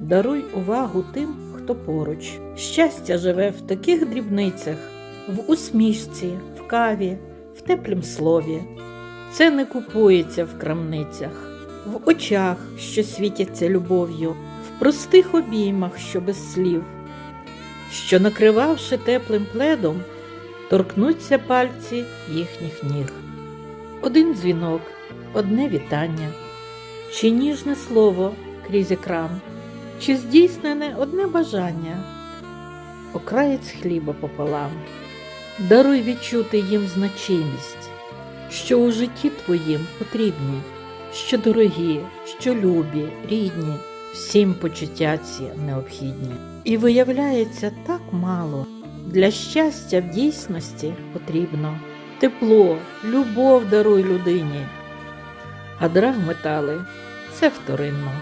Даруй увагу тим, хто поруч. Щастя живе в таких дрібницях, в усмішці, в каві, в теплім слові. Це не купується в крамницях, в очах, що світяться любов'ю, в простих обіймах, що без слів, що, накривавши теплим пледом, торкнуться пальці їхніх ніг. Один дзвінок, одне вітання, чи ніжне слово крізь екран, чи здійснене одне бажання, окраєць хліба пополам. Даруй відчути їм значимість, що у житті твоїм потрібні, що дорогі, що любі, рідні, всім почуття ці необхідні. І виявляється так мало. Для щастя в дійсності потрібно тепло, любов даруй людині, а драгметали це вторинно.